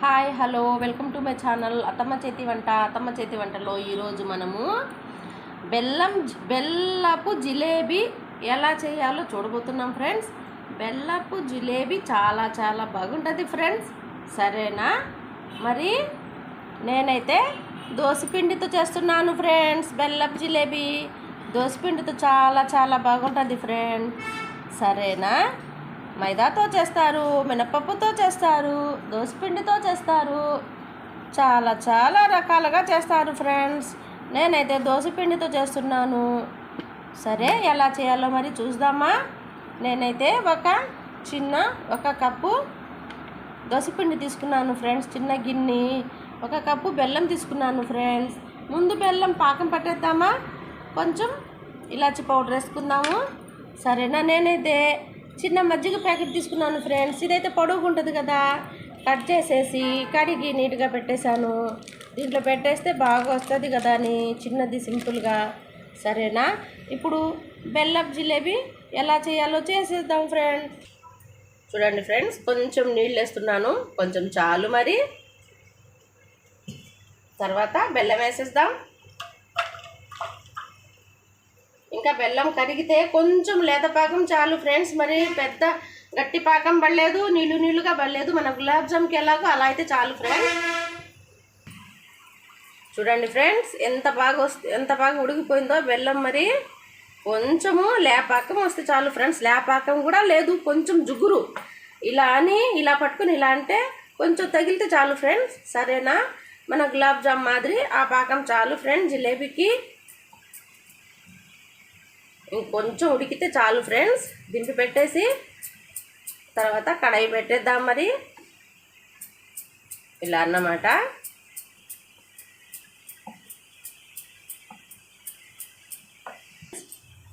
Hi hello welcome to my channel అత్తమ్మ చేతి వంట అత్తమ్మ చేతి వంటలో ఈరోజు మనము బెల్లం బెల్లపు జిలేబీ ఎలా చేయాలో చూడబోతున్నాం ఫ్రెండ్స్. బెల్లపు జిలేబీ చాలా చాలా బాగుంటుంది ఫ్రెండ్స్. సరేనా? మరి నేనైతే దోసపిండితో చేస్తున్నాను ఫ్రెండ్స్ బెల్లపు జిలేబీ. దోసపిండితో చాలా చాలా బాగుంటుంది ఫ్రెండ్స్. సరేనా? మైదాతో చేస్తారు మినపప్పుతో చేస్తారు దోసపిండితో చేస్తారు. చాలా చాలా రకాలుగా చేస్తారు ఫ్రెండ్స్. నేనైతే దోసపిండితో చేస్తున్నాను. సరే ఎలా చేయాలో మరి చూద్దామా? నేనైతే ఒక చిన్న ఒక కప్పు దోసపిండి తీసుకున్నాను ఫ్రెండ్స్ చిన్న గిన్నె. ఒక కప్పు బెల్లం తీసుకున్నాను ఫ్రెండ్స్. ముందు బెల్లం పాకం పట్టేద్దామా? కొంచెం ఇలాచి పౌడర్ వేసుకుందాము. సరేనా నేనైతే? చిన్న మజ్జిగ ప్యాకెట్ తీసుకున్నాను ఫ్రెండ్స్. ఇదైతే పొడవుగా ఉంటుంది కదా. కట్ చేసేసి కడిగి నీట్గా పెట్టేశాను. దీంట్లో పెట్టేస్తే బాగా వస్తుంది కదా అని చిన్నది సింపుల్గా. సరేనా? ఇప్పుడు బెల్లపు జిలేబీ ఎలా చేయాలో చేసేద్దాం ఫ్రెండ్స్ చూడండి ఫ్రెండ్స్ కొంచెం నీళ్ళు వేస్తున్నాను. కొంచెం చాలు మరి. తర్వాత బెల్లం వేసేద్దాం. ఇంకా బెల్లం కరిగితే కొంచెం లేత పాకం చాలు ఫ్రెండ్స్. మరి పెద్ద గట్టి పాకం పడలేదు నీళ్ళు నీళ్ళుగా పడలేదు. మన గులాబ్ జామ్కి ఎలాగో అలా అయితే చాలు ఫ్రెండ్స్. చూడండి ఫ్రెండ్స్ ఎంత బాగా వస్తే ఎంత బాగా ఉడికిపోయిందో బెల్లం మరి. కొంచెము లేపాకం వస్తే చాలు ఫ్రెండ్స్. లేపాకం కూడా లేదు కొంచెం జుగురు. ఇలా అని ఇలా పట్టుకుని ఇలా అంటే కొంచెం తగిలితే చాలు ఫ్రెండ్స్. సరేనా? మన గులాబ్ జామ్ మాదిరి ఆ పాకం చాలు ఫ్రెండ్స్. జిలేబీకి ఇంకొంచెం ఉడికితే చాలు ఫ్రెండ్స్. దింపి పెట్టేసి తర్వాత కడాయి పెట్టేద్దాం మరి. ఇలా అన్నమాట.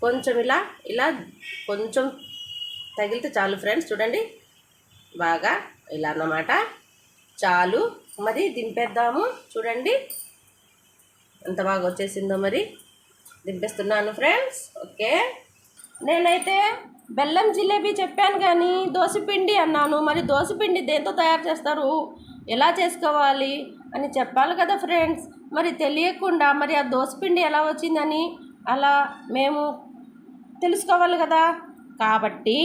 కొంచెం ఇలా ఇలా కొంచెం తగిలితే చాలు ఫ్రెండ్స్. చూడండి బాగా ఇలా అన్నమాట. చాలు. మరి దింపేద్దాము. చూడండి ఎంత బాగా వచ్చేసిందో మరి. దింపేస్తున్నాను ఫ్రెండ్స్ ఓకే. నేనైతే బెల్లం జిలేబీ చెప్పాను కానీ దోశపిండి అన్నాను. మరి దోశపిండి దేంతో తయారు చేస్తారు? ఎలా చేసుకోవాలి అని చెప్పాలి కదా ఫ్రెండ్స్ మరి తెలియకుండా మరి ఆ దోశపిండి ఎలా వచ్చిందని అలా మేము తెలుసుకోవాలి కదా. కాబట్టి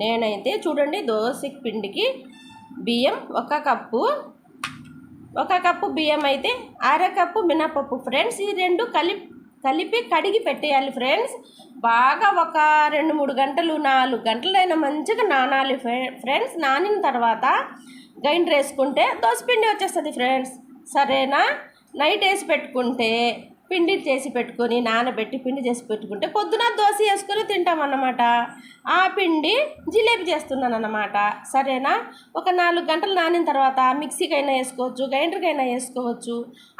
నేనైతే చూడండి దోశ పిండికి బియ్యం ఒక కప్పు ఒక కప్పు బియ్యం అయితే అర కప్పు మినపప్పు. ఫ్రెండ్స్ ఈ రెండు కలిపి కలిపి కడిగి పెట్టేయాలి ఫ్రెండ్స్. బాగా ఒక రెండు మూడు గంటలు నాలుగు గంటలైనా మంచిగా నానాలి ఫ్రెండ్స్. నానిన తర్వాత గైండర్ వేసుకుంటే దోసపిండి వచ్చేస్తుంది ఫ్రెండ్స్. సరేనా? నైట్ వేసి పెట్టుకుంటే పిండి చేసి పెట్టుకొని నానబెట్టి పిండి చేసి పెట్టుకుంటే పొద్దున దోశ వేసుకొని తింటాం అన్నమాట ఆ పిండి జిలేబీ చేస్తున్నాను అన్నమాట సరేనా? ఒక నాలుగు గంటలు నానిన తర్వాత మిక్సీకైనా వేసుకోవచ్చు గ్రైండర్కైనా వేసుకోవచ్చు.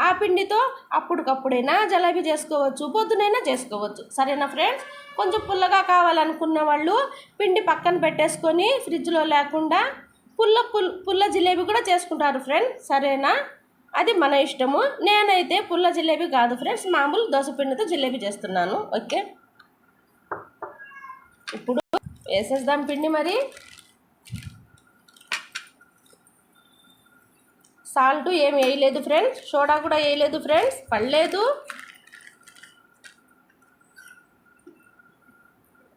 ఆ పిండితో అప్పటికప్పుడైనా జలేబీ చేసుకోవచ్చు పొద్దునైనా చేసుకోవచ్చు. సరేనా ఫ్రెండ్స్? కొంచెం పుల్లగా కావాలనుకున్న వాళ్ళు పిండి పక్కన పెట్టేసుకొని ఫ్రిడ్జ్లో లేకుండా పుల్ల పుల్ పుల్ల జిలేబీ కూడా చేసుకుంటారు ఫ్రెండ్స్. సరేనా? అది మన ఇష్టము. నేనైతే పుల్ల జిలేబీ కాదు ఫ్రెండ్స్ మామూలు దోసపిండితో జిలేబీ చేస్తున్నాను. ఓకే? ఇప్పుడు వేసేద్దాం పిండి మరి. సాల్ట్ ఏం వేయలేదు ఫ్రెండ్స్. సోడా కూడా వేయలేదు ఫ్రెండ్స్. పడలేదు.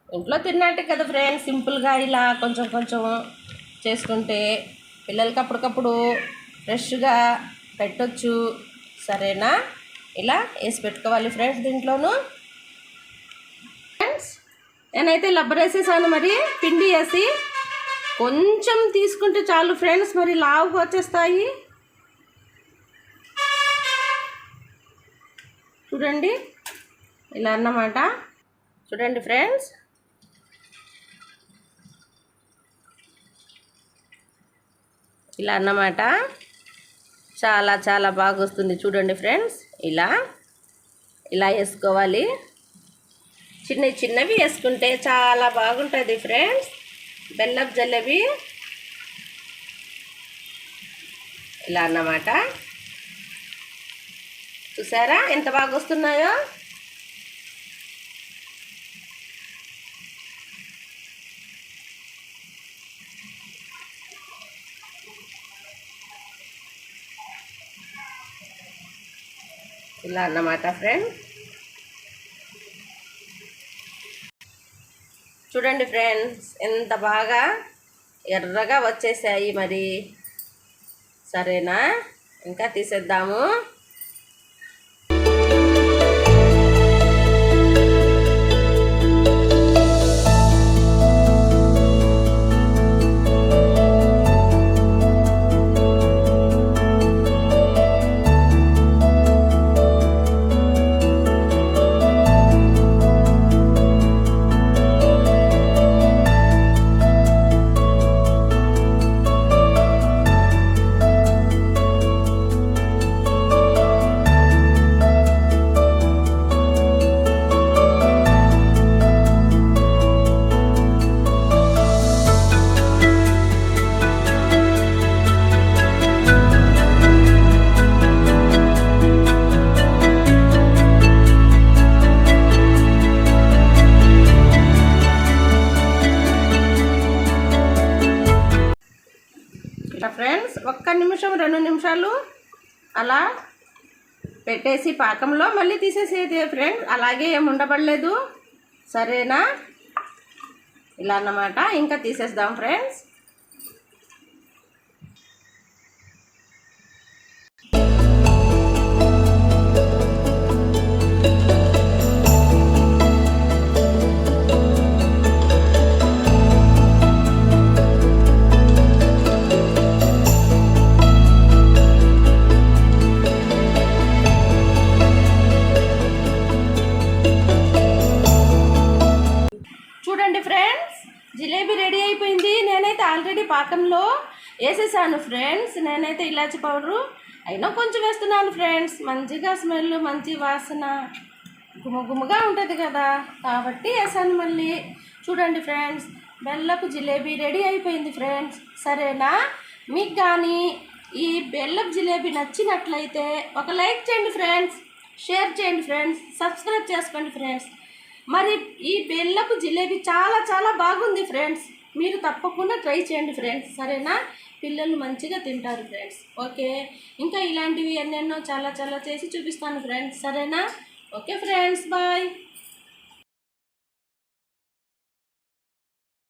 ఇంట్లో తిన్నట్టే కదా ఫ్రెండ్స్ సింపుల్గా ఇలా కొంచెం కొంచెం చేసుకుంటే పిల్లలకి అప్పటికప్పుడు ఫ్రెష్గా పెట్టొచ్చు. సరేనా? ఇలా వేసి పెట్టుకోవాలి ఫ్రెండ్స్ దీంట్లోనూ. ఫ్రెండ్స్ నేనైతే లబ్బర్ వేసేసాను మరి పిండి వేసి. కొంచెం తీసుకుంటే చాలు ఫ్రెండ్స్ మరి లావుగా వచ్చేస్తాయి. చూడండి ఇలా అన్నమాట. చూడండి ఫ్రెండ్స్. ఇలా అన్నమాట. చాలా చాలా బాగా వస్తుంది చూడండి ఫ్రెండ్స్. ఇలా ఇలా వేసుకోవాలి. చిన్న చిన్నవి వేసుకుంటే చాలా బాగుంటుంది ఫ్రెండ్స్. బెల్లపు జల్లెబి ఇలా అన్నమాట. చూసారా? ఎంత బాగా వస్తున్నాయో ఇలా అన్నమాట ఫ్రెండ్ చూడండి ఫ్రెండ్స్ ఎంత బాగా ఎర్రగా వచ్చేసాయి మరి. సరేనా? ఇంకా తీసేద్దాము. ఒక్క నిమిషం రెండు నిమిషాలు అలా పెట్టేసి పాకంలో మళ్ళీ తీసేసేది ఫ్రెండ్స్ అలాగే ఏమి ఉండబడలేదు. సరేనా? ఇలా అన్నమాట. ఇంకా తీసేద్దాం ఫ్రెండ్స్ పాకంలో వేసేసాను ఫ్రెండ్స్. నేనైతే ఇలాచి పౌడరు అయినా కొంచెం వేస్తున్నాను ఫ్రెండ్స్. మంచిగా స్మెల్ మంచి వాసన గుమగుమగా ఉంటుంది కదా. కాబట్టి వేసాను మళ్ళీ. చూడండి ఫ్రెండ్స్ బెల్లపు జిలేబీ రెడీ అయిపోయింది ఫ్రెండ్స్. సరేనా? మీకు కానీ ఈ బెల్లపు జిలేబీ నచ్చినట్లయితే ఒక లైక్ చేయండి ఫ్రెండ్స్ షేర్ చేయండి ఫ్రెండ్స్ సబ్స్క్రైబ్ చేసుకోండి ఫ్రెండ్స్. మరి ఈ బెల్లపు జిలేబీ చాలా చాలా బాగుంది ఫ్రెండ్స్. మీరు తప్పకుండా ట్రై చేయండి ఫ్రెండ్స్. సరేనా? పిల్లలు మంచిగా తింటారు ఫ్రెండ్స్. ఓకే? ఇంకా ఇలాంటివి ఎన్నెన్నో చాలా చాలా చేసి చూపిస్తాను ఫ్రెండ్స్. సరేనా? Okay friends. బాయ్.